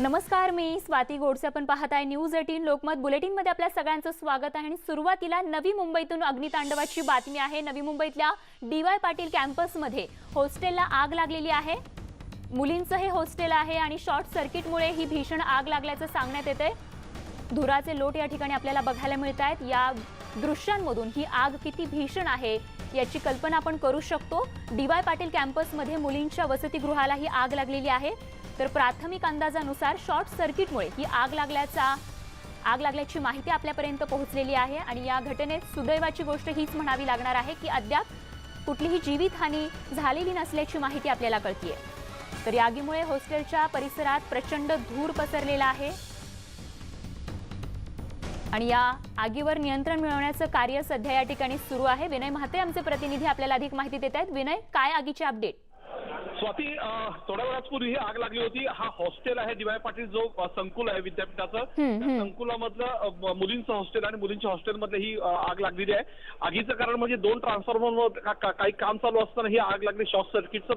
नमस्कार मी स्वाती गोडसे. आपण पाहत आहे न्यूज एटीन लोकमत बुलेटिनमध्ये आपल्या सगळ्यांचं स्वागत आहे. आणि सुरुवातीला नवी मुंबईतून अग्नितांडवाची बातमी आहे. नवी मुंबईतल्या डी वाय पाटील कॅम्पसमध्ये हॉस्टेलला आग लागलेली आहे. मुलींचं हे हॉस्टेल आहे आणि शॉर्ट सर्किटमुळे ही भीषण आग लागल्याचं सांगण्यात येते धुराचे लोट या ठिकाणी आपल्याला बघायला मिळत आहेत या दृश्यांमधून ही आग किती भीषण आहे याची कल्पना आपण करू शकतो. डी वाय पाटील कॅम्पसमध्ये मुलींच्या वसतिगृहाला ही आग लागलेली आहे. तर प्राथमिक अंदाजानुसार शॉर्ट सर्किटमुळे ही आग लागल्याचा आग लागल्याची माहिती आपल्यापर्यंत पोहोचलेली आहे आणि या घटनेत सुदैवाची गोष्ट हीच म्हणावी लागणार आहे की अद्याप कुठलीही जीवितहानी झालेली नसल्याची माहिती आपल्याला कळतीये. तर या आगीमुळे हॉस्टेलच्या परिसरात प्रचंड धूर पसरलेला आहे. आणि या आगीवर नियंत्रण मिळवण्याचं कार्य सध्या या ठिकाणी सुरू आहे. विनय महाते आमचे प्रतिनिधी आपल्याला अधिक माहिती देत आहेत. विनय काय आगीचे अपडेट? स्वाती थोड्या वेळापूर्वी ही आग लागली होती. हा हॉस्टेल आहे दिवाय पाटील जो संकुल आहे विद्यापीठाचं. संकुलामधलं मुलींचं हॉस्टेल आणि मुलींच्या हॉस्टेलमधलं ही आग लागलेली आहे. आगीचं कारण म्हणजे दोन ट्रान्सफॉर्मर काही काम चालू असताना ही आग लागली. शॉर्ट सर्किटचं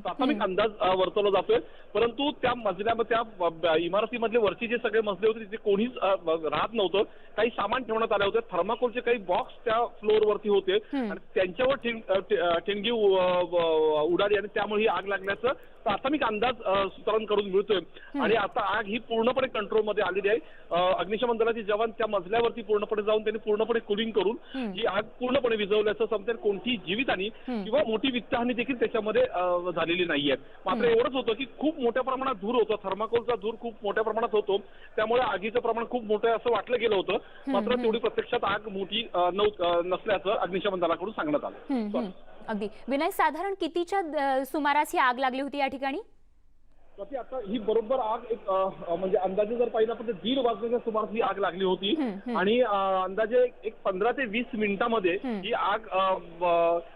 प्राथमिक अंदाज वर्तवला जातोय. परंतु त्या मजल्यामध्ये त्या इमारतीमधले वरचे जे सगळे मजले होते तिथे कोणीच राहत नव्हतं. काही सामान ठेवण्यात आले होते. थर्माकोलचे काही बॉक्स त्या फ्लोअरवरती होते. आणि त्यांच्यावर ठिणगी उडाली आणि त्यामुळे ही आग लागल्याचं प्राथमिक अंदाज सूत्रांकडून मिळतोय. आणि आता आग ही पूर्णपणे कंट्रोलमध्ये आलेली आहे. अग्निशमन दलाचे जवान त्या मजल्यावरती पूर्णपणे जाऊन त्यांनी पूर्णपणे कुलिंग करून. ही. आग पूर्णपणे विझवल्याचं समजेल. कोणतीही जीवितहानी. किंवा मोठी वित्तहानी देखील त्याच्यामध्ये झालेली नाहीये. मात्र एवढंच होतं की खूप मोठ्या प्रमाणात धूर होतं. थर्माकोलचा धूर खूप मोठ्या प्रमाणात होतो. त्यामुळे आगीचं प्रमाण खूप मोठं असं वाटलं गेलं होतं. मात्र तेवढी प्रत्यक्षात आग मोठी नसल्याचं अग्निशमन दलाकडून सांगण्यात आलं. अगदी. विनय साधारण कितीच्या सुमारास ही आग लागली होती या ठिकाणी? स्वाती, आता ही बरोबर आग एक म्हणजे अंदाजे जर पाहिलं आपण दीड वाजण्याच्या सुमारास ही आग लागली होती. आणि अंदाजे एक पंधरा ते वीस मिनिटांमध्ये. ही आग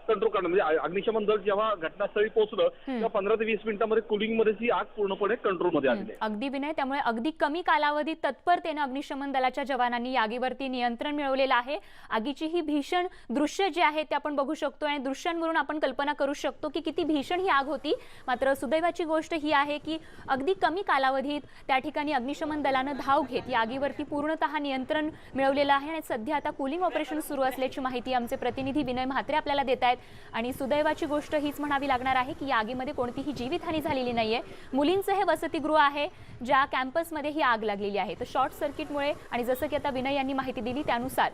कंट्रोल करणं म्हणजे अग्निशमन दल जेव्हा घटनास्थळी पोहोचलं तेव्हा पंधरा ते वीस मिनिटांमध्ये कुलिंगमध्ये ही आग पूर्णपणे कंट्रोलमध्ये आहे. अगदी विनय त्यामुळे अगदी कमी कालावधीत तत्परतेनं अग्निशमन दलाच्या जवानांनी आगीवरती नियंत्रण मिळवलेलं आहे. आगीची ही भीषण दृश्य जे आहे ते आपण बघू शकतो आणि दृश्यांवरून आपण कल्पना करू शकतो की किती भीषण ही आग होती. मात्र सुदैवाची गोष्ट ही आहे की अगदी कमी कालावधीत त्या ठिकाणी अग्निशमन दलानं धाव घेत या आगीवरती पूर्णतः नियंत्रण मिळवलेलं आहे आणि सध्या आता कुलिंग ऑपरेशन सुरू असल्याची माहिती आमचे प्रतिनिधी विनय म्हात्रे आपल्याला देत आहेत. आणि सुदैवाची गोष्ट हीच म्हणावी लागणार आहे की या आगीमध्ये कोणतीही जीवितहानी झालेली नाहीये. मुलींचं हे वसतिगृह आहे ज्या कॅम्पसमध्ये ही आग लागलेली आहे. तर शॉर्ट सर्किटमुळे आणि जसं की आता विनय यांनी माहिती दिली त्यानुसार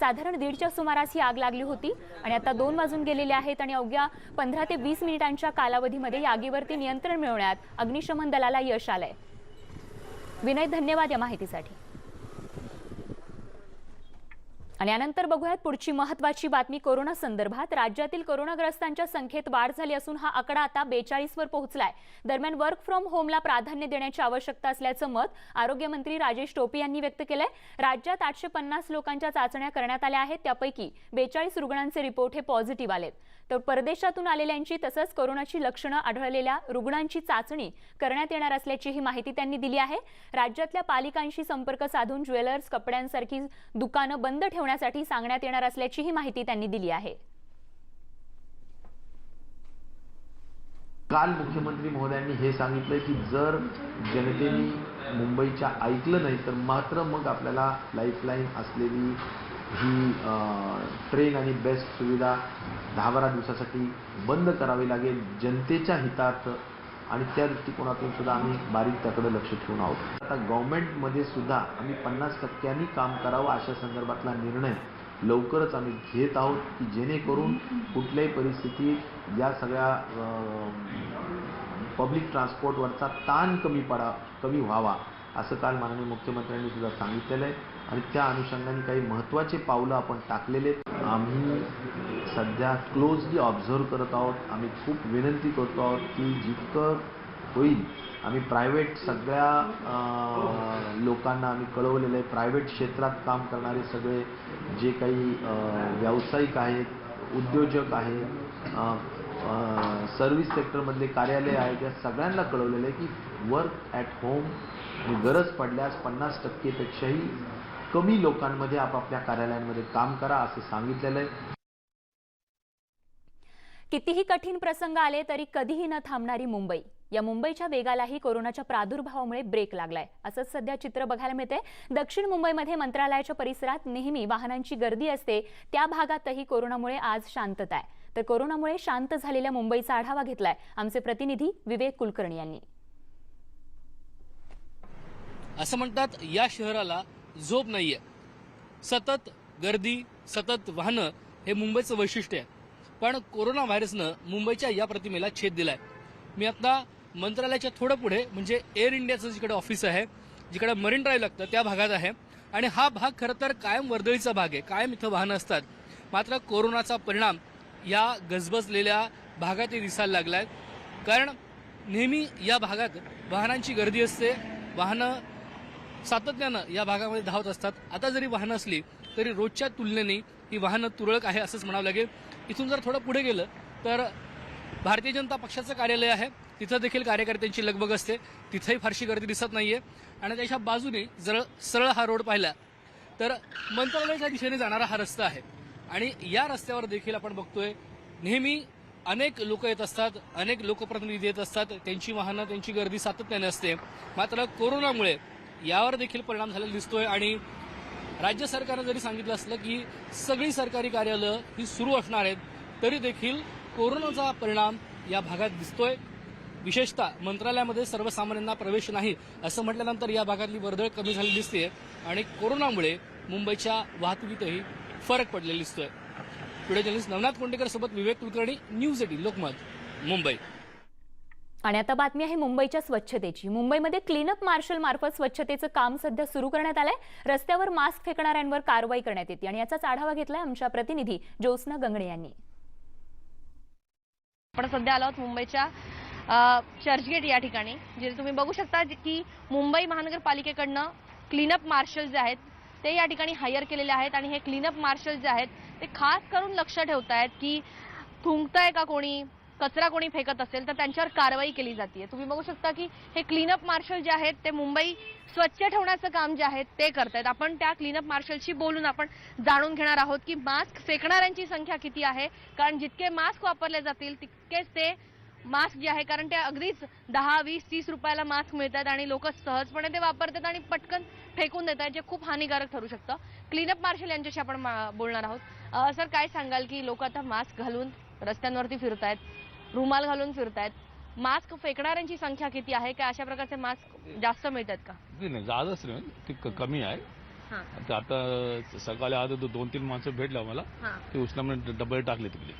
साधारण दीडच्या सुमारास ही आग लागली होती आणि आता दोन वाजून गेलेले आहेत आणि अवघ्या पंधरा ते वीस मिनिटांच्या कालावधीमध्ये या आगीवरती नियंत्रण मिळवण्यात अग्निशमन दलाला यश आलंय. विनय धन्यवाद या माहितीसाठी. आणि यानंतर बघूयात पुढची महत्वाची बातमी. कोरोना संदर्भात राज्यातील कोरोनाग्रस्तांच्या संख्येत वाढ झाली असून हा आकडा आता बेचाळीसवर पोहोचलाय. दरम्यान वर्क फ्रॉम होमला प्राधान्य देण्याची आवश्यकता असल्याचं मत आरोग्यमंत्री राजेश टोपे यांनी व्यक्त केलंय. राज्यात आठशे पन्नास लोकांच्या चाचण्या करण्यात आल्या आहेत. त्यापैकी बेचाळीस रुग्णांचे रिपोर्ट हे पॉझिटिव्ह आलेत. तर परदेशातून आलेल्यांची तसंच कोरोनाची लक्षणं आढळलेल्या रुग्णांची चाचणी करण्यात येणार असल्याची ही माहिती त्यांनी दिली आहे. राज्यातल्या पालिकांशी संपर्क साधून ज्वेलर्स कपड्यांसारखी दुकानं बंद ठेवण्यासाठी सांगण्यात येणार असल्याची ही माहिती त्यांनी दिली आहे. काल मुख्यमंत्री महोदयांनी हे सांगितलं की जर जनतेने मुंबईच्या ऐकलं नाही तर मात्र मग आपल्याला लाईफलाईन असलेली ही ट्रेन आणि बेस्ट सुविधा दहा बारा दिवसासाठी बंद करावी लागेल जनतेच्या हितार्थ आणि त्या दृष्टिकोनातून सुद्धा आम्ही बारीक त्याकडे लक्ष ठेवून आहोत. आता गव्हर्नमेंटमध्ये सुद्धा आम्ही पन्नास टक्क्यांनी काम करावं अशा संदर्भातला निर्णय लवकरच आम्ही घेत आहोत की जेणेकरून कुठल्याही परिस्थितीत या सगळ्या पब्लिक ट्रान्सपोर्टवरचा ताण कमी पडा कमी व्हावा असं काल माननीय मुख्यमंत्र्यांनी सुद्धा सांगितलेलं आहे. आणि त्या अनुषंगाने काही महत्त्वाचे पावलं आपण टाकलेले आम्ही सध्या क्लोजली ऑब्झर्व करत आहोत. आम्ही खूप विनंती करतो आहोत की जितकं होईल. आम्ही प्रायव्हेट सगळ्या लोकांना आम्ही कळवलेलं आहे. प्रायव्हेट क्षेत्रात काम करणारे सगळे जे काही व्यावसायिक आहेत उद्योजक आहेत सर्व्हिस सेक्टरमधले कार्यालय आहेत या सगळ्यांना कळवलेलं आहे की वर्क ॲट होम गरज पडल्यास पन्नास टक्केपेक्षाही कमी लोकांमध्ये आपापल्या कार्यालयांमध्ये काम करा असं सांगितलेलं आहे. कितीही कठीण प्रसंग आले तरी कधीही न थांबणारी मुंबई. या मुंबईच्या वेगालाही कोरोनाच्या प्रादुर्भावामुळे ब्रेक लागलाय. असंच सध्या चित्र बघायला मिळते दक्षिण मुंबईमध्ये मंत्रालयाच्या परिसरात नेहमी वाहनांची गर्दी असते. त्या भागातही कोरोनामुळे आज शांतता आहे. तर कोरोनामुळे शांत झालेल्या मुंबईचा आढावा घेतलाय आमचे प्रतिनिधी विवेक कुलकर्णी यांनी. असं म्हणतात या शहराला झोप नाहीये. सतत गर्दी सतत वाहनं हे मुंबईचं वैशिष्ट्य आहे. पण कोरोना व्हायरसनं मुंबईच्या या प्रतिमेला छेद दिलाय. मी आता मंत्रालयाच्या थोडं पुढे म्हणजे एअर इंडियाचं जिकडे ऑफिस आहे जिकडे मरीन ड्राईव्ह लागतं त्या भागात आहे. आणि हा भाग खरं तर कायम वर्दळीचा भाग आहे कायम इथं वाहनं असतात. मात्र कोरोनाचा परिणाम या गजबजलेल्या भागातही दिसायला लागलाय. कारण नेहमी या भागात वाहनांची गर्दी असते वाहनं सातत्यानं या भागामध्ये धावत असतात. आता जरी वाहनं असली तरी रोजच्या तुलनेने ही वाहनं तुरळक आहे असंच म्हणावं लागेल. इथून जर थोडं पुढे गेलं तर भारतीय जनता पक्षाचं कार्यालय आहे. तिथं देखील कार्यकर्त्यांची लगबग असते. तिथंही फारशी गर्दी दिसत नाही आहे आणि त्याच्या बाजूने जर सरळ हा रोड पाहिला तर मंत्रालयाच्या दिशेने जाणारा हा रस्ता आहे. आणि या रस्त्यावर देखील आपण बघतोय नेहमी अनेक लोक येत असतात अनेक लोकप्रतिनिधी येत असतात. त्यांची वाहनं त्यांची गर्दी सातत्याने असते. मात्र कोरोनामुळे यावर देखील परिणाम झालेला दिसतोय. आणि राज्य सरकारनं जरी सांगितलं असलं की सगळी सरकारी कार्यालयं ही सुरू असणार आहेत तरी देखील कोरोनाचा परिणाम या भागात दिसतोय. विशेषतः मंत्रालयामध्ये सर्वसामान्यांना प्रवेश नाही असं म्हटल्यानंतर या भागातली वर्दळ कमी झालेली दिसते आणि कोरोनामुळे मुंबईच्या वाहतुकीतही फरक पडलेला दिसतोय. पुढे जर्नलिस्ट नवनाथ कोंडेकर सोबत विवेक कुलकर्णी न्यूज एटी लोकमत मुंबई. आणि आता बातमी आहे मुंबईच्या स्वच्छतेची. मुंबईमध्ये क्लीनअप मार्शल मार्फत स्वच्छतेचं काम सध्या सुरू करण्यात आलंय. रस्त्यावर मास्क फेकणाऱ्यांवर कारवाई करण्यात येते. आणि याचाच आढावा घेतलाय आमच्या प्रतिनिधी ज्योत्स्ना गंगणे यांनी. आपण सध्या आलो आहोत मुंबईच्या चर्चगेट या ठिकाणी जिथे तुम्ही बघू शकता जे की मुंबई महानगरपालिकेकडनं क्लीनअप मार्शल जे आहेत ते या ठिकाणी हायर केलेले आहेत आणि हे क्लीनअप मार्शल जे आहेत ते खास करून लक्ष ठेवत आहेत की थुंकताय का कोणी कचरा कोणी फेकत असेल तर त्यांच्यावर कारवाई केली जाते तुम्ही बघू शकता की हे क्लीनअप मार्शल जे आहेत ते मुंबई स्वच्छ ठेवण्याचं काम जे आहे ते करतायत. आपण त्या क्लीनअप मार्शलशी बोलून आपण जाणून घेणार आहोत की मास्क फेकणाऱ्यांची संख्या किती आहे कारण जितके मास्क वापरले जातील तितकेच ते मास्क जे आहे कारण ते अगदीच दहा वीस तीस रुपयाला मास्क मिळतात आणि लोक सहजपणे ते वापरतात आणि पटकन फेकून देतात जे खूप हानिकारक ठरू शकतं. क्लीनअप मार्शल यांच्याशी आपण बोलणार आहोत. सर काय सांगाल की लोक आता मास्क घालून रस्त्यांवरती फिरतायत रुमाल घालून फिरतायत. मास्क फेकणाऱ्यांची संख्या किती आहे? का अशा प्रकारचे मास्क जास्त मिळतात का? नाही नाही ती कमी आहे. हां. आता आता सकाळी आज दो- दोन तीन माणसं भेटले आम्हाला हां. ते उचलामध्ये डबल टाकले तिकडे.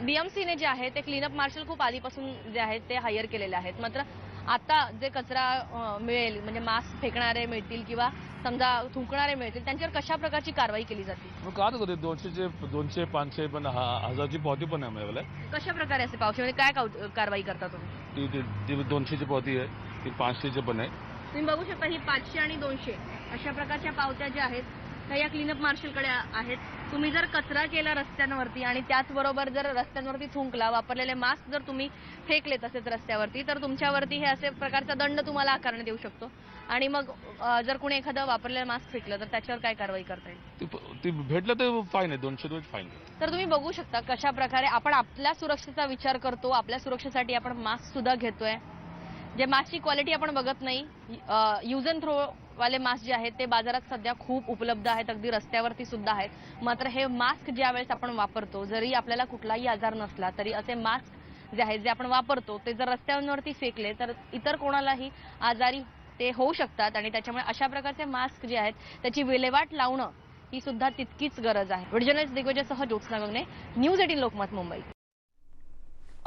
बीएमसीने जे आहे ते क्लीनअप मार्शल खूप आधीपासून जे आहेत ते हायर केलेले आहेत. मात्र आता जे कचरा मिळेल म्हणजे मास्क फेकणारे मिळतील किंवा समजा थुंकणारे मिळतील त्यांच्यावर कशा प्रकारची कारवाई केली जाते? काढत होते दोनशेचे दोनशे पाचशे पण हजारची पावती पण आहे कशा प्रकारे असते पावसामध्ये काय काव- कारवाई करता तुम्ही? ती दोनशेची पावती आहे ती पाचशेची पण आहे. तुम्ही बघू शकता ही पाचशे आणि दोनशे अशा प्रकारच्या पावत्या ज्या आहेत त्या या क्लीनअप मार्शलकडे आहेत. तुम्ही जर कचरा केला रस्त्यांवरती आणि त्याचबरोबर जर रस्त्यांवरती थुंकला वापरलेले मास्क जर तुम्ही फेकले तसेच रस्त्यावरती तर तुमच्यावरती हे असे प्रकारचा दंड तुम्हाला आकारण्यात येऊ शकतो. आणि मग जर कोणी एखादं वापरलेलं मास्क फेकलं तर त्याच्यावर काय कारवाई करता येईल? भेटलं तर फाईन आहे दोनशे रुपये फाईन तर तुम्ही बघू शकता कशा प्रकारे आपण आपल्या सुरक्षेचा विचार करतो आपल्या सुरक्षेसाठी आपण मास्क सुद्धा घेतोय. जे मास्कची क्वालिटी आपण बघत नाही यूज अँड थ्रो वाले मास्क जे आहेत ते बाजारात सध्या खूप उपलब्ध आहेत अगदी रस्त्यावरती सुद्धा आहेत. मात्र हे मास्क ज्या वेळेस आपण वापरतो जरी आपल्याला कुठलाही आजार नसला तरी असे मास्क जे आहेत जे आपण वापरतो ते जर रस्त्यांवरती फेकले तर इतर कोणालाही आजारी ते होऊ शकतात आणि त्याच्यामुळे अशा प्रकारचे मास्क जे आहेत त्याची विल्हेवाट लावणं ही सुद्धा तितकीच गरज आहे. व्हिडिओ दिग्विजयसह ज्योत्स्ना गंगणे न्यूज एटीन लोकमत मुंबई.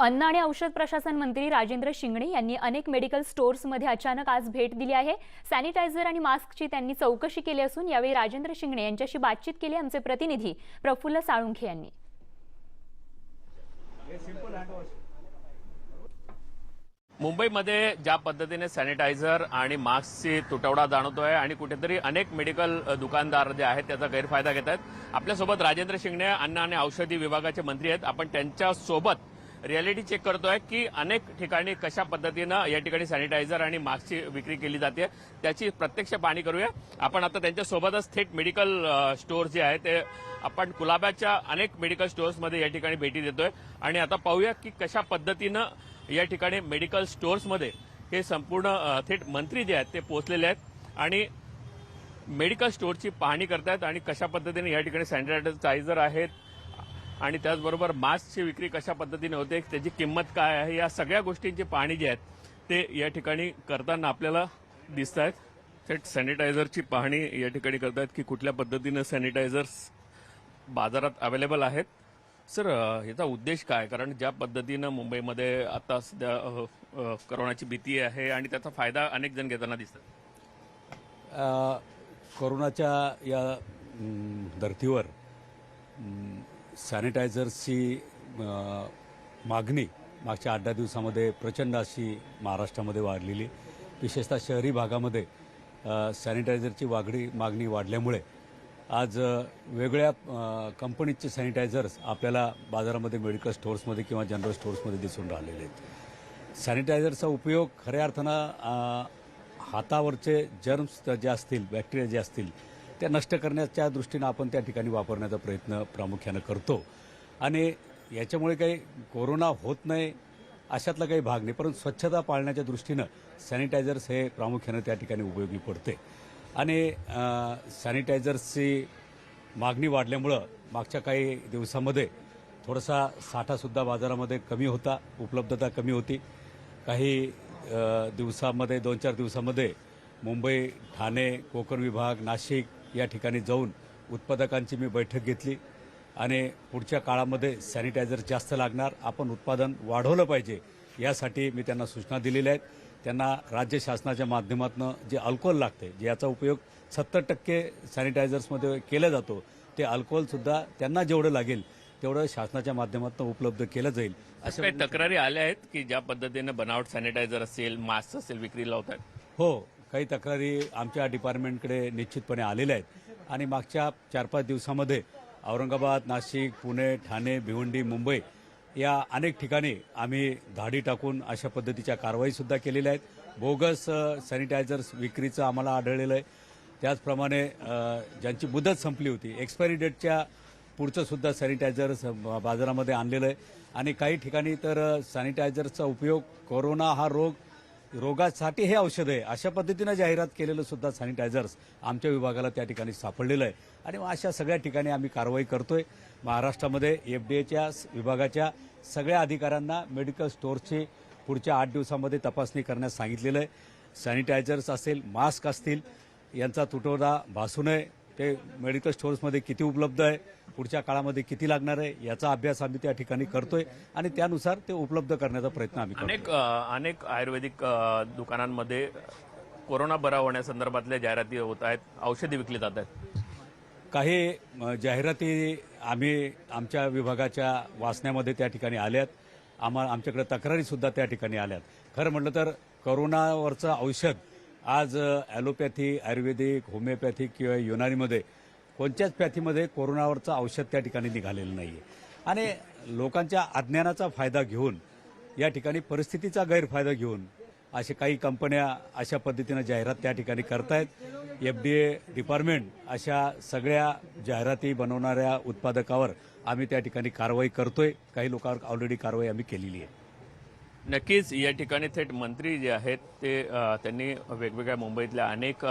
अन्न आणि औषध प्रशासन मंत्री राजेंद्र शिंगणे यांनी अनेक मेडिकल स्टोअर्समध्ये अचानक आज भेट दिली आहे. सॅनिटायझर आणि मास्कची त्यांनी चौकशी केली असून यावेळी राजेंद्र शिंगणे यांच्याशी बातचीत केली आमचे प्रतिनिधी प्रफुल्ल साळुंखे यांनी. मुंबईमध्ये ज्या पद्धतीने सॅनिटायझर आणि मास्कची तुटवडा जाणवतोय आणि कुठेतरी अनेक मेडिकल दुकानदार जे आहेत त्याचा गैरफायदा घेत आहेत. आपल्यासोबत राजेंद्र शिंगणे अन्न आणि औषधी विभागाचे मंत्री आहेत. आपण त्यांच्यासोबत रियालिटी चेक करतोय की अनेक ठिकाणी कशा पद्धतीनं या ठिकाणी सॅनिटायझर आणि मास्कची विक्री केली जाते त्याची प्रत्यक्ष पाहणी करूया. आपण आता त्यांच्यासोबतच थेट मेडिकल स्टोअर जे आहे ते आपण कुलाब्याच्या अनेक मेडिकल स्टोअर्समध्ये या ठिकाणी भेटी देतोय. आणि आता पाहूया की कशा पद्धतीनं या ठिकाणी मेडिकल स्टोअर्समध्ये हे संपूर्ण थेट मंत्री जे आहेत ते पोहोचलेले आहेत. आणि मेडिकल स्टोअरची पाहणी करतायत आणि कशा पद्धतीने या ठिकाणी सॅनिटायझर आहेत आणि त्याचबरोबर मास्कची विक्री कशा पद्धतीने होते त्याची किंमत काय आहे या सगळ्या गोष्टींची पाहणी जी आहेत ते या ठिकाणी करताना आपल्याला दिसत आहेत थेट सॅनिटायझरची पाहणी या ठिकाणी करतायत की कुठल्या पद्धतीनं सॅनिटायझर्स बाजारात अवेलेबल आहेत. सर ह्याचा याचा उद्देश काय? कारण ज्या पद्धतीनं मुंबईमध्ये आता सध्या करोनाची भीती आहे आणि त्याचा फायदा अनेक जण घेताना दिसतात. करोनाच्या या धर्तीवर सॅनिटायझर्सची मागणी मागच्या आठ दहा दिवसामध्ये प्रचंड अशी महाराष्ट्रामध्ये वाढलेली. विशेषतः शहरी भागामध्ये सॅनिटायझरची वागडी मागणी वाढल्यामुळे आज वेगळ्या कंपनीचे सॅनिटायझर्स आपल्याला बाजारामध्ये मेडिकल स्टोअर्समध्ये किंवा जनरल स्टोअर्समध्ये दिसून राहिलेले आहेत. सॅनिटायझरचा उपयोग खऱ्या अर्थानं हातावरचे जर्म्स जे असतील बॅक्टेरिया जे असतील त्या नष्ट करण्याच्या दृष्टीनं आपण त्या ठिकाणी वापरण्याचा प्रयत्न प्रामुख्यानं करतो. आणि याच्यामुळे काही कोरोना होत नाही अशातला काही भाग नाही परंतु स्वच्छता पाळण्याच्या दृष्टीनं सॅनिटायझर्स हे प्रामुख्यानं त्या ठिकाणी उपयोगी पडते. आणि सॅनिटायझर्सची मागणी वाढल्यामुळं मागच्या काही दिवसामध्ये थोडासा साठासुद्धा बाजारामध्ये कमी होता उपलब्धता कमी होती. काही दिवसामध्ये दोन चार दिवसामध्ये मुंबई ठाणे कोकण विभाग नाशिक या ठिकाणी जाऊन उत्पादकांची मी बैठक घेतली आणि पुढच्या काळामध्ये सॅनिटायझर जास्त लागणार आपण उत्पादन वाढवलं पाहिजे यासाठी मी त्यांना सूचना दिलेल्या आहेत. त्यांना राज्य शासनाच्या माध्यमातून जे अल्कोहोल लागते जे याचा उपयोग सत्तर टक्के सॅनिटायझर्समध्ये केला जातो ते अल्कोहोलसुद्धा त्यांना जेवढं लागेल तेवढं शासनाच्या माध्यमातून उपलब्ध केलं जाईल. असं काही तक्रारी आल्या आहेत की ज्या पद्धतीनं बनावट सॅनिटायझर असेल मास्क असेल विक्री लावत आहेत हो. काही तक्रारी आमच्या डिपार्टमेंटकडे निश्चितपणे आलेल्या आहेत. आणि मागच्या चार पाच दिवसामध्ये औरंगाबाद नाशिक पुणे ठाणे भिवंडी मुंबई या अनेक ठिकाणी आम्ही धाडी टाकून अशा पद्धतीच्या कारवाईसुद्धा केलेल्या आहेत. बोगस सॅनिटायझर्स विक्रीचं आम्हाला आढळलेलं आहे. त्याचप्रमाणे ज्यांची मुदत संपली होती एक्सपायरी डेटच्या पुढचं सुद्धा सॅनिटायझर्स बाजारामध्ये आणलेलं आहे. आणि काही ठिकाणी तर सॅनिटायझर्सचा सॅनिटायझरचा उपयोग कोरोना हा रोग रोगासाठी हे औषध आहे. अशा पद्धतीनं जाहिरात केलेलं सुद्धा सॅनिटायझर्स आमच्या विभागाला त्या ठिकाणी सापडलेलं आहे. आणि मग अशा सगळ्या ठिकाणी आम्ही कारवाई करतोय. महाराष्ट्रामध्ये एफ डी एच्या विभागाच्या सगळ्या अधिकाऱ्यांना मेडिकल स्टोअर्सची पुढच्या आठ दिवसामध्ये तपासणी करण्यास सांगितलेलं आहे. सॅनिटायझर्स असेल मास्क असतील यांचा तुटवडा भासू नये. ते मेडिकल स्टोअर्समध्ये किती उपलब्ध आहे पुढच्या काळामध्ये किती लागणार आहे याचा अभ्यास आम्ही त्या ठिकाणी करतोय आणि त्यानुसार ते उपलब्ध करण्याचा प्रयत्न आम्ही करतो अनेक अनेक आयुर्वेदिक दुकानांमध्ये कोरोना बरा होण्यासंदर्भातल्या जाहिराती होत आहेत औषधी विकली जात आहेत. काही जाहिराती आम्ही आमच्या विभागाच्या वाचण्यामध्ये त्या ठिकाणी आल्यात. आम्हा आमच्याकडे तक्रारीसुद्धा त्या ठिकाणी आल्यात. खरं म्हटलं तर करोनावरचं औषध आज ॲलोपॅथी आयुर्वेदिक होमिओपॅथिक किंवा युनानीमध्ये कोणत्याच पॅथीमध्ये कोरोनावरचं औषध त्या ठिकाणी निघालेलं नाही आहे आणि लोकांच्या अज्ञानाचा फायदा घेऊन या ठिकाणी परिस्थितीचा गैरफायदा घेऊन असे काही कंपन्या अशा पद्धतीनं जाहिरात त्या ठिकाणी करतायत. एफ डी ए डिपार्टमेंट अशा सगळ्या जाहिराती बनवणाऱ्या उत्पादकावर आम्ही त्या ठिकाणी कारवाई करतोय. काही लोकांवर ऑलरेडी कारवाई आम्ही केलेली आहे. नक्कीच या ठिकाणी थेट मंत्री जे आहेत ते त्यांनी वेगवेगळ्या मुंबईतल्या अनेक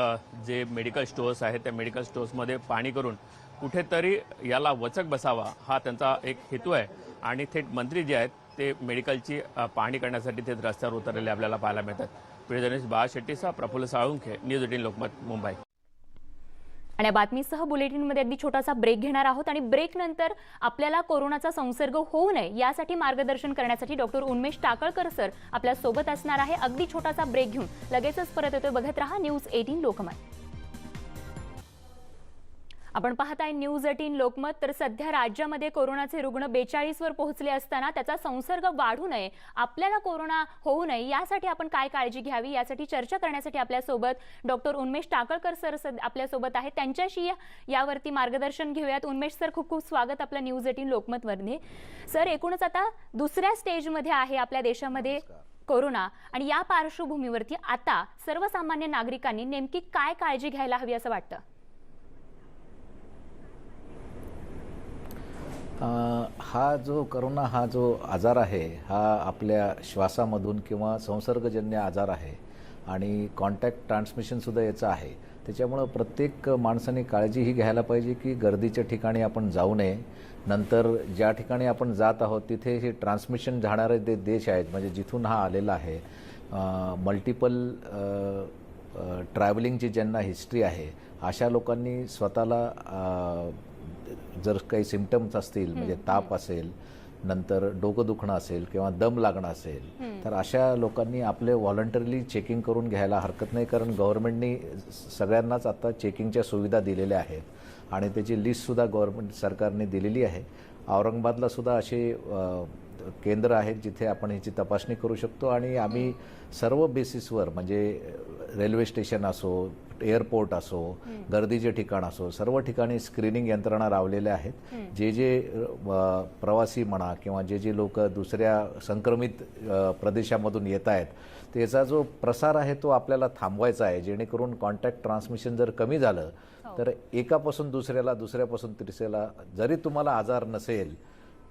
जे मेडिकल स्टोअर्स आहेत त्या मेडिकल स्टोअर्समध्ये पाणी करून कुठेतरी याला वचक बसावा हा त्यांचा एक हेतू आहे. आणि थेट मंत्री जे आहेत ते मेडिकलची पाहणी करण्यासाठी थेट रस्त्यावर उतरलेले आपल्याला पाहायला मिळतात. प्रियजनेश बाळा शेट्टीसह प्रफुल्ल साळुंखे न्यूज एटीन लोकमत मुंबई. आणि या बातमीसह बुलेटिनमध्ये अगदी छोटासा ब्रेक घेणार आहोत आणि ब्रेक नंतर आपल्याला कोरोनाचा संसर्ग होऊ नये यासाठी मार्गदर्शन करण्यासाठी डॉक्टर उन्मेश टाकळकर सर आपल्यासोबत असणार आहे. अगदी छोटासा ब्रेक घेऊन. लगेचच परत येतोय. बघत रहा न्यूज एटीन लोकमत. आपण पाहताय न्यूज एटीन लोकमत तर सध्या राज्यामध्ये कोरोनाचे रुग्ण बेचाळीस वर पोहोचले असताना त्याचा संसर्ग वाढू नये आपल्याला कोरोना होऊ नये यासाठी आपण काय काळजी घ्यावी यासाठी चर्चा करण्यासाठी आपल्यासोबत डॉक्टर उन्मेष टाकळकर सर आपल्यासोबत आहेत. त्यांच्याशी यावरती मार्गदर्शन घेऊयात. उन्मेष सर खूप खूप स्वागत आपलं न्यूज एटीन लोकमतमध्ये. सर एकूणच आता दुसऱ्या स्टेजमध्ये आहे आपल्या देशामध्ये कोरोना आणि या पार्श्वभूमीवरती आता सर्वसामान्य नागरिकांनी नेमकी काय काळजी घ्यायला हवी असं वाटतं? हा जो करोना हा जो आजार आहे हा आपल्या श्वासामधून किंवा संसर्गजन्य आजार आहे आणि कॉन्टॅक्ट ट्रान्समिशनसुद्धा याचं आहे. त्याच्यामुळं प्रत्येक माणसाने काळजी ही घ्यायला पाहिजे की गर्दीच्या ठिकाणी आपण जाऊ नये. नंतर ज्या ठिकाणी आपण जात आहोत तिथे हे ट्रान्समिशन जाणारे जे देश आहेत म्हणजे जिथून हा आलेला आहे मल्टिपल ट्रॅव्हलिंगची ज्यांना हिस्ट्री आहे अशा लोकांनी स्वतःला जर काही सिमटम्स असतील म्हणजे ताप असेल नंतर डोकं दुखणं असेल किंवा दम लागणं असेल तर अशा लोकांनी आपले व्हॉलंटरीली चेकिंग करून घ्यायला हरकत नाही कारण गव्हर्नमेंटनी सगळ्यांनाच आता चेकिंगच्या सुविधा दिलेल्या आहेत. आणि त्याची लिस्टसुद्धा गव्हर्नमेंट सरकारने दिलेली आहे. औरंगाबादला सुद्धा असे केंद्र आहेत जिथे आपण ह्याची तपासणी करू शकतो. आणि आम्ही सर्व बेसिसवर म्हणजे रेल्वे स्टेशन असो एअरपोर्ट असो गर्दीचे ठिकाण असो सर्व ठिकाणी स्क्रीनिंग यंत्रणा लावलेल्या आहेत. जे जे प्रवासी म्हणा किंवा जे जे लोक दुसऱ्या संक्रमित प्रदेशामधून येत आहेत त्याचा जो प्रसार आहे तो आपल्याला थांबवायचा आहे. जेणेकरून कॉन्टॅक्ट ट्रान्समिशन जर कमी झालं तर एकापासून दुसऱ्याला दुसऱ्यापासून तिसऱ्याला जरी तुम्हाला आजार नसेल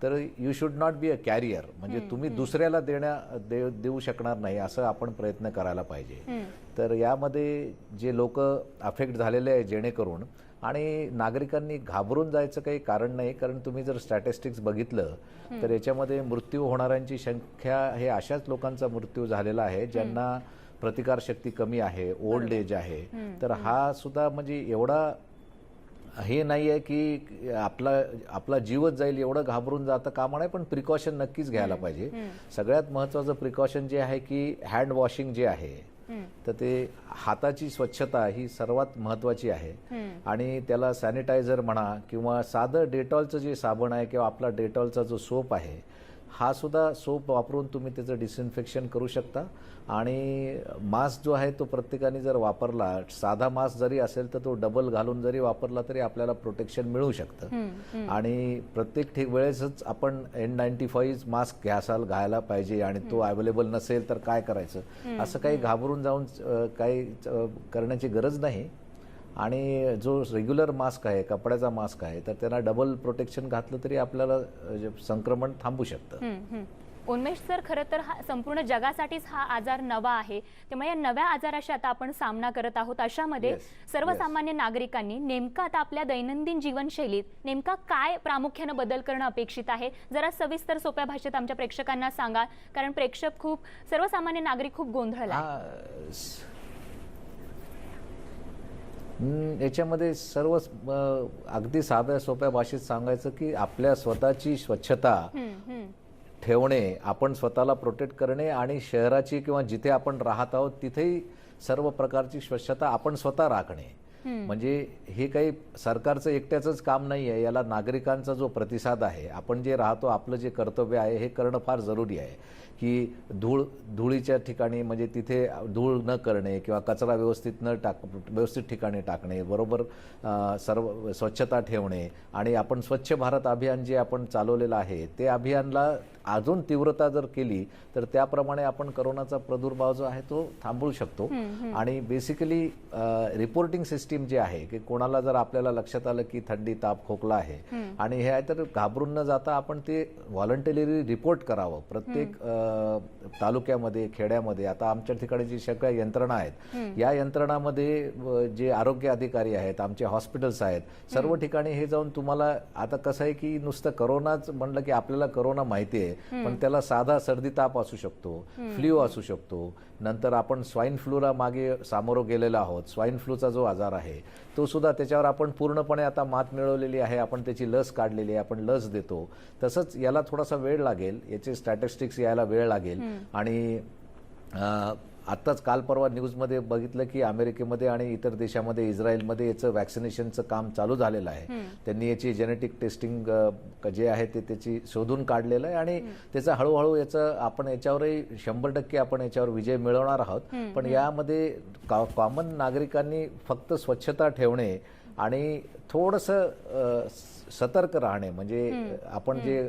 तर you should not be a carrier म्हणजे तुम्ही दुसऱ्याला देण्या दे, देऊ शकणार नाही असं आपण प्रयत्न करायला पाहिजे. तर यामध्ये जे लोक अफेक्ट झालेले आहे जेणेकरून आणि नागरिकांनी घाबरून जायचं काही कारण नाही कारण तुम्ही जर स्टॅटिस्टिक्स बघितलं तर याच्यामध्ये मृत्यू होणाऱ्यांची संख्या हे अशाच लोकांचा मृत्यू झालेला आहे ज्यांना प्रतिकारशक्ती कमी आहे ओल्ड एज आहे. तर हा सुद्धा म्हणजे एवढा हे नाही आहे की आपला आपला जीवच जाईल एवढं घाबरून जातं कामा नाही पण प्रिकॉशन नक्कीच घ्यायला पाहिजे. सगळ्यात महत्त्वाचं प्रिकॉशन जे आहे की हँड वॉशिंग जे आहे तर ते हाताची स्वच्छता ही सर्वात महत्त्वाची आहे. आणि त्याला सॅनिटायझर म्हणा किंवा साधं डेटॉलचं जे साबण आहे किंवा आपला डेटॉलचा जो सोप आहे हा सुद्धा सोप वापरून तुम्ही त्याचं डिसइन्फेक्शन करू शकता. आणि मास्क जो आहे तो प्रत्येकाने जर वापरला साधा मास्क जरी असेल तर तो डबल घालून जरी वापरला तरी आपल्याला प्रोटेक्शन मिळू शकतं. आणि प्रत्येक ठिक वेळेसच आपण एन नाईन्टी फाईव्ह मास्क घ्यासाल घ्यायला पाहिजे आणि तो अवेलेबल नसेल तर काय करायचं? असं काही घाबरून जाऊन काही करण्याची गरज नाही. आणि जो रेग्युलर मास्क आहे कपड्याचा मास्क आहे तर त्यांना डबल प्रोटेक्शन घातलं तरी आपल्याला अ, जे संक्रमण थांबू शकतं. उन्मेष सर खरं तर हा संपूर्ण जगासाठीच हा आजार नवा आहे. त्यामुळे या नव्या आजाराशी आता आपण सामना करत आहोत अशामध्ये Yes, सर्वसामान्य नागरिकांनी नेमकं आता आपल्या दैनंदिन जीवनशैलीत नेमका काय प्रामुख्यानं बदल करणं अपेक्षित आहे? जरा सविस्तर सोप्या भाषेत आमच्या प्रेक्षकांना सांगा कारण प्रेक्षक खूप सर्वसामान्य नागरिक खूप गोंधळला याच्यामध्ये सर्व अगदी साध्या सोप्या भाषेत सांगायचं की आपल्या स्वतःची स्वच्छता. ठेवणे आपण स्वतःला प्रोटेक्ट करणे आणि शहराची किंवा जिथे आपण राहत आहोत तिथेही सर्व प्रकारची स्वच्छता आपण स्वतः राखणे. म्हणजे हे काही सरकारचं एकट्याचंच काम नाही आहे याला नागरिकांचा जो प्रतिसाद आहे आपण जे राहतो आपलं जे कर्तव्य आहे हे करणं फार जरुरी आहे. की धूळ धुळीच्या ठिकाणी म्हणजे तिथे धूळ न करणे किंवा कचरा व्यवस्थित न टाक व्यवस्थित ठिकाणी टाकणे बरोबर सर्व स्वच्छता ठेवणे आणि आपण स्वच्छ भारत अभियान जे आपण चालवलेलं आहे ते अभियानला अजून तीव्रता जर केली तर त्याप्रमाणे आपण करोनाचा प्रादुर्भाव जो आहे तो थांबवू शकतो. आणि बेसिकली रिपोर्टिंग सिस्टीम जी आहे की कोणाला जर आपल्याला लक्षात आलं की थंडी ताप खोकला आहे आणि हे आहे तर घाबरून न जाता आपण ते व्हॉलंटरीली रिपोर्ट करावं. प्रत्येक तालुक्यामध्ये खेड्यामध्ये आता आमच्या ठिकाणी जी सगळ्या यंत्रणा आहेत या यंत्रणामध्ये जे आरोग्य अधिकारी आहेत आमचे हॉस्पिटल्स आहेत सर्व ठिकाणी हे जाऊन तुम्हाला आता कसं आहे की नुसतं करोनाच म्हणलं की आपल्याला करोना माहिती आहे पण त्याला साधा सर्दी ताप असू शकतो फ्ल्यू असू शकतो. नंतर आपण स्वाईन फ्लूला मागे सामोरं गेलेलो आहोत. स्वाईन फ्लूचा जो आजार आहे तो सुद्धा त्याच्यावर आपण पूर्णपणे आता मात मिळवलेली आहे. आपण त्याची लस काढलेली आहे. आपण लस देतो. तसंच याला थोडासा वेळ लागेल. याचे स्टॅटिस्टिक्स यायला वेळ लागेल. आणि आत्ताच काल परवा न्यूजमध्ये बघितलं की अमेरिकेमध्ये आणि इतर देशामध्ये इस्रायलमध्ये याचं वॅक्सिनेशनचं काम चालू झालेलं आहे. त्यांनी याची जेनेटिक टेस्टिंग जे आहे ते त्याची शोधून काढलेलं आहे आणि त्याचं हळूहळू याचं आपण याच्यावरही शंभर टक्के आपण याच्यावर विजय मिळवणार आहोत. पण यामध्ये कॉमन नागरिकांनी फक्त स्वच्छता ठेवणे आणि थोडंसं सतर्क राहणे म्हणजे आपण जे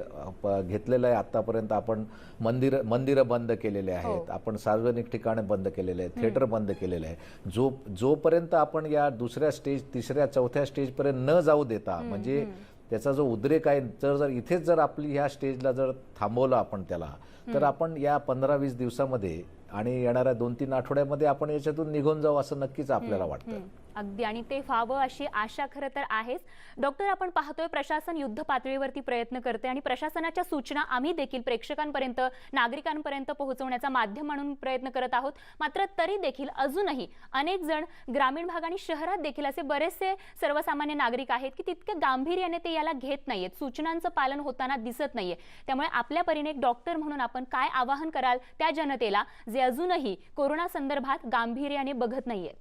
घेतलेलं आहे आतापर्यंत आपण मंदिर मंदिरं बंद केलेले आहेत आपण सार्वजनिक ठिकाणे बंद केलेले आहेत थिएटर बंद केलेले आहे जो जोपर्यंत आपण या दुसऱ्या स्टेज तिसऱ्या चौथ्या स्टेजपर्यंत न जाऊ देता म्हणजे त्याचा जो उद्रेक आहे जर जर इथेच जर आपली ह्या स्टेजला जर थांबवलं आपण त्याला तर आपण या पंधरा वीस दिवसामध्ये आणि येणाऱ्या दोन तीन आठवड्यामध्ये आपण याच्यातून निघून जाऊ असं नक्कीच आपल्याला वाटतं अगदी. आणि ते व्हावं अशी आशा खरं तर आहेच. डॉक्टर आपण पाहतोय प्रशासन युद्ध पातळीवरती प्रयत्न करते आणि प्रशासनाच्या सूचना आम्ही देखील प्रेक्षकांपर्यंत नागरिकांपर्यंत पोहोचवण्याचा माध्यम म्हणून प्रयत्न करत आहोत. मात्र तरी देखील अजूनही अनेक जण ग्रामीण भाग आणि शहरात देखील असे बरेचसे सर्वसामान्य नागरिक आहेत की तितक्या गांभीर्याने ते याला घेत नाहीयेत. सूचनांचं पालन होताना दिसत नाहीये. त्यामुळे आपल्या परीने एक डॉक्टर म्हणून आपण काय आवाहन कराल त्या जनतेला? जे अजूनही कोरोना संदर्भात गांभीर्याने बघत नाहीये.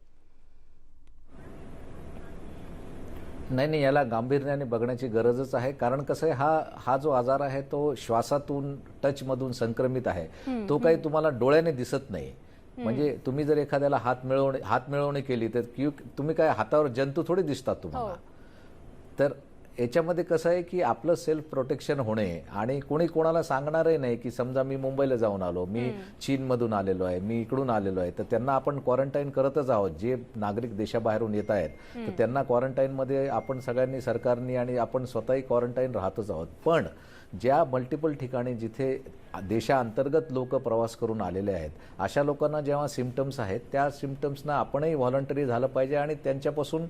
नाही नाही याला गांभीर्याने बघण्याची गरजच आहे. कारण कसं आहे हा हा जो आजार आहे तो श्वासातून टचमधून संक्रमित आहे. तो काही तुम्हाला डोळ्याने दिसत नाही. म्हणजे तुम्ही जर एखाद्याला हात मिळवणे हात मिळवणी केली तर की तुम्ही काय हातावर जंतू थोडे दिसतात तुम्हाला. तर याच्यामध्ये कसं आहे की आपलं सेल्फ प्रोटेक्शन होणे आणि कोणी कोणाला सांगणारही नाही की समजा मी मुंबईला जाऊन आलो मी चीनमधून आलेलो आहे मी इकडून आलेलो आहे तर त्यांना आपण क्वारंटाईन करतच आहोत. जे नागरिक देशाबाहेरून येत आहेत तर त्यांना क्वारंटाईनमध्ये आपण सगळ्यांनी सरकारनी आणि आपण स्वतःही क्वारंटाईन राहतच आहोत. पण ज्या मल्टिपल ठिकाणी जिथे देशांतर्गत लोक प्रवास करून आलेले आहेत. अशा लोकांना जेव्हा सिमटम्स आहेत त्या सिमटम्सना आपणही व्हॉलंटरी झालं पाहिजे आणि त्यांच्यापासून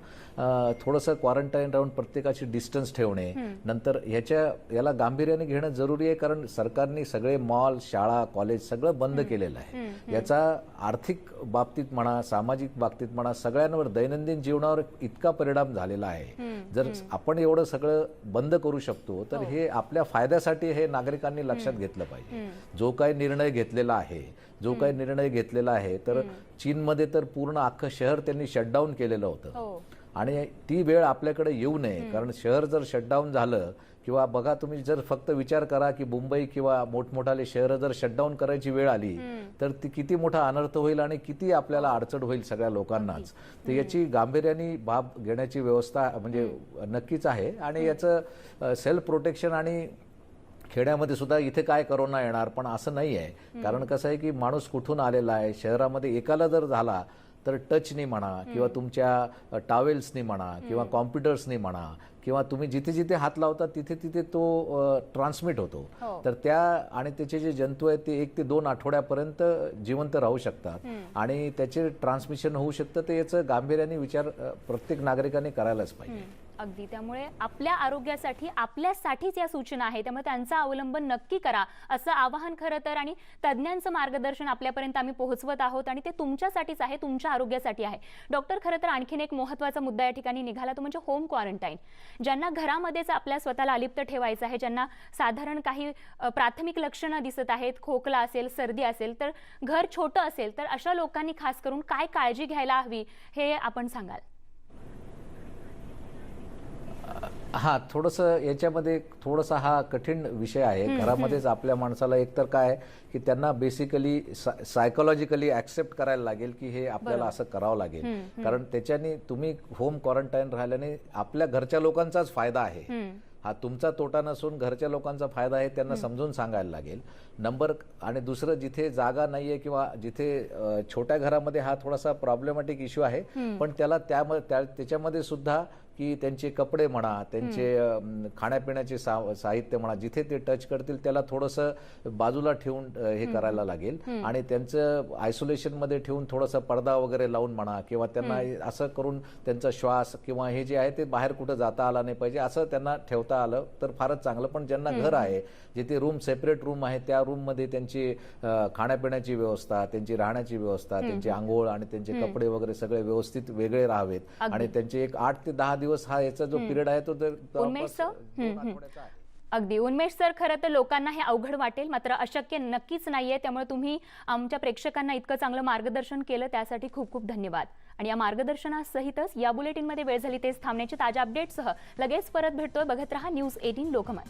थोडंसं क्वारंटाईन राहून प्रत्येकाची डिस्टन्स ठेवणे. नंतर ह्याच्या याला गांभीर्याने घेणं जरुरी आहे कारण सरकारने सगळे मॉल शाळा कॉलेज सगळं बंद केलेलं आहे. याचा आर्थिक बाबतीत म्हणा सामाजिक बाबतीत म्हणा सगळ्यांवर दैनंदिन जीवनावर इतका परिणाम झालेला आहे. जर आपण एवढं सगळं बंद करू शकतो तर हे. आपल्या फायद्यासाठी हे नागरिकांनी लक्षात घेतलं पाहिजे. जो काही निर्णय घेतलेला आहे जो काही निर्णय घेतलेला आहे तर चीनमध्ये तर पूर्ण अख्खं शहर त्यांनी शटडाऊन केलेलं होतं. हो. आणि ती वेळ आपल्याकडे येऊ नये कारण शहर जर शटडाऊन झालं किंवा बघा तुम्ही जर फक्त विचार करा की मुंबई किंवा मोठमोठाले शहरं जर शटडाऊन करायची वेळ आली तर ती किती मोठा अनर्थ होईल आणि किती आपल्याला अडचण होईल सगळ्या लोकांनाच. तर याची गांभीर्याने बाब घेण्याची व्यवस्था म्हणजे नक्कीच आहे. आणि याचं सेल्फ प्रोटेक्शन आणि खेड्यामध्ये सुद्धा इथे काय करोना येणार? पण असं नाही आहे कारण कसं आहे की माणूस कुठून आलेला आहे? शहरामध्ये एकाला जर झाला तर टचनी म्हणा किंवा तुमच्या टावेल्सनी म्हणा किंवा कॉम्प्युटर्सनी म्हणा किंवा तुम्ही जिथे जिथे हात लावता तिथे तिथे तो ट्रान्समिट होतो. हो. तर त्या आणि त्याचे जे जंतू आहेत ते एक ते दोन आठवड्यापर्यंत जिवंत राहू शकतात. आणि त्याचे ट्रान्समिशन होऊ शकतं तर याचं गांभीर्याने विचार प्रत्येक नागरिकाने करायलाच पाहिजे. अगदी. त्यामुळे आपल्या आरोग्यासाठी आपल्यासाठीच या सूचना आहे त्यामुळे त्यांचा अवलंबन नक्की करा. असं आवाहन खरं तर आणि तज्ज्ञांचं मार्गदर्शन आपल्यापर्यंत आम्ही पोहोचवत आहोत आणि ते तुमच्यासाठीच आहे तुमच्या आरोग्यासाठी आहे. डॉक्टर खरं तर आणखीन एक महत्त्वाचा मुद्दा या ठिकाणी निघाला तो म्हणजे होम क्वारंटाईन. ज्यांना घरामध्येच आपल्या स्वतःला अलिप्त ठेवायचं आहे ज्यांना साधारण काही प्राथमिक लक्षणं दिसत आहेत खोकला असेल सर्दी असेल तर घर छोटं असेल तर अशा लोकांनी खास करून काय काळजी घ्यायला हवी हे आपण सांगाल. हा थोडंसं याच्यामध्ये थोडासा हा कठीण विषय आहे. घरामध्येच आपल्या माणसाला एकतर काय की त्यांना बेसिकली सायकोलॉजिकली ऍक्सेप्ट करायला लागेल की हे आपल्याला असं करावं लागेल. कारण त्याच्याने तुम्ही होम क्वारंटाईन राहिल्याने आपल्या घरच्या लोकांचाच फायदा आहे. हा तुमचा तोटा नसून घरच्या लोकांचा फायदा आहे त्यांना समजून सांगायला लागेल. नंबर आणि दुसरं जिथे जागा नाहीये किंवा जिथे छोट्या घरामध्ये हा थोडासा प्रॉब्लेमॅटिक इश्यू आहे पण त्याला त्याच्यामध्ये सुद्धा की त्यांचे कपडे म्हणा त्यांचे खाण्यापिण्याचे सा साहित्य म्हणा जिथे ते टच करतील त्याला थोडंसं बाजूला ठेवून हे करायला लागेल. आणि त्यांचं आयसोलेशनमध्ये ठेवून थोडंसं पडदा वगैरे लावून म्हणा किंवा त्यांना असं करून त्यांचा श्वास किंवा हे जे आहे ते बाहेर कुठं जाता आला नाही पाहिजे असं त्यांना ठेवता आलं तर फारच चांगलं. पण ज्यांना घर आहे जिथे रूम सेपरेट रूम आहे त्या रूममध्ये त्यांची अ, खाण्यापिण्याची व्यवस्था त्यांची राहण्याची व्यवस्था त्यांची आंघोळ आणि त्यांचे कपडे वगैरे सगळे व्यवस्थित वेगळे राहावेत. आणि त्यांचे एक आठ ते दहा दिवस हा याचा जो पिरियड आहे तो आहे. अगदी. उन्मेष सर खरं तर लोकांना हे अवघड वाटेल मात्र अशक्य नक्कीच नाहीये. त्यामुळे तुम्ही आमच्या प्रेक्षकांना इतकं चांगलं मार्गदर्शन केलं त्यासाठी खूप खूप धन्यवाद. आणि या मार्गदर्शनासहितच या बुलेटिनमध्ये वेळ झाली तेच थांबण्याची ताज्या अपडेटसह लगेच परत भेटतोय. बघत रहा न्यूज एटीन लोकमत.